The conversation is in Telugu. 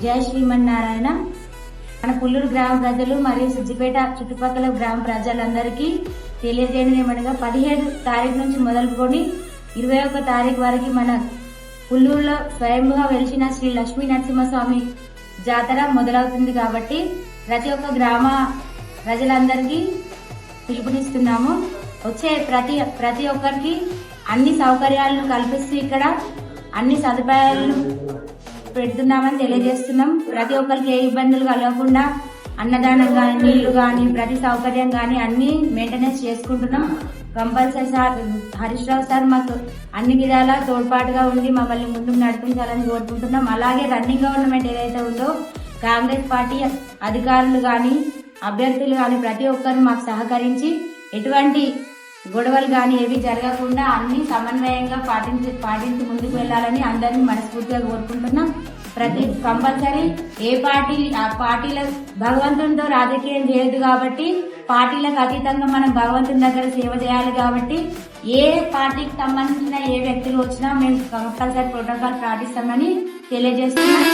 జై శ్రీమన్నారాయణ. మన పుల్లూరు గ్రామ ప్రజలు మరియు సిద్దిపేట చుట్టుపక్కల గ్రామ ప్రజలందరికీ తెలియజేయడం ఏమనగా పదిహేడు తారీఖు నుంచి మొదలుకొని ఇరవై ఒక్క తారీఖు వరకు మన పుల్లూరులో స్వయంగా వెలిసిన శ్రీ లక్ష్మీ నరసింహస్వామి జాతర మొదలవుతుంది కాబట్టి ప్రతి ఒక్క గ్రామ ప్రజలందరికీ పిలుపునిస్తున్నాము. వచ్చే ప్రతి ప్రతి ఒక్కరికి అన్ని సౌకర్యాలను కల్పిస్తూ ఇక్కడ అన్ని సదుపాయాలను పెడుతున్నామని తెలియజేస్తున్నాం. ప్రతి ఒక్కరికి ఏ ఇబ్బందులు కలగకుండా అన్నదానం కానీ నీళ్ళు కానీ ప్రతి సౌకర్యం కానీ అన్ని మెయింటెనెన్స్ చేసుకుంటున్నాం. Compulsory sir Harish Rao sir మాకు అన్ని విధాలా తోడ్పాటుగా ఉండి మమ్మల్ని ముందుకు నడిపించాలని కోరుకుంటున్నాం. అలాగే రన్నింగ్ గవర్నమెంట్ ఏదైతే ఉందో కాంగ్రెస్ పార్టీ అధికారులు కానీ అభ్యర్థులు కానీ ప్రతి ఒక్కరు మాకు సహకరించి ఎటువంటి గొడవలు కానీ ఏవి జరగకుండా అన్ని సమన్వయంగా పాటించి పాటించి ముందుకు వెళ్ళాలని అందరినీ మనస్ఫూర్తిగా కోరుకుంటున్నాం. ప్రతి కంపల్సరీ ఏ పార్టీ ఆ పార్టీల భగవంతునితో రాజకీయం చేయదు కాబట్టి పార్టీలకు అతీతంగా మనం భగవంతుని దగ్గర సేవ చేయాలి కాబట్టి ఏ పార్టీకి సంబంధించిన ఏ వ్యక్తులు వచ్చినా మేము కంపల్సరీ ప్రోటోకాల్ పాటిస్తామని తెలియజేస్తున్నాం.